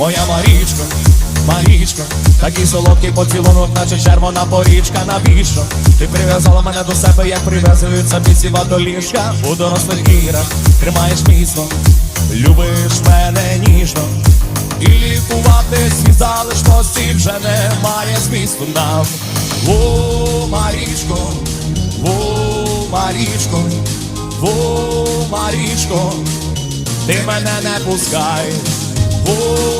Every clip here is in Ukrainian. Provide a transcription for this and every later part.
моя Марічко, Марічко, такий солодкий поцілунок, наче червона порічка, навіщо? Ти прив'язала мене до себе, як прив'язують собі до ліжка у дорослих іграх, тримаєш міцно, любиш мене ніжно. І лікувати свій залежності вже немає змісту нам. О, Марічко, о, Марічко, о, Марічко, ти мене не пускай. О,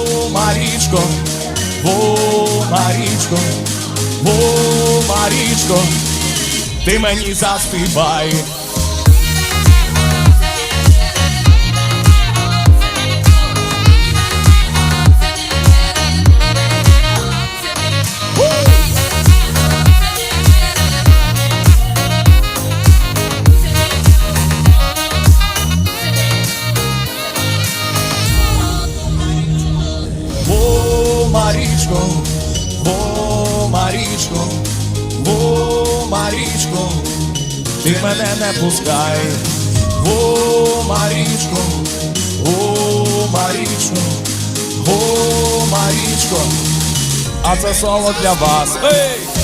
Марічко, о, Марічко, о, Марічко, ти мені заспівай. Марічко, о, Марічко, о, Марічко, ти мене не пускай. О, Марічко, о, Марічко, о, Марічко, а це соло для вас. Ей!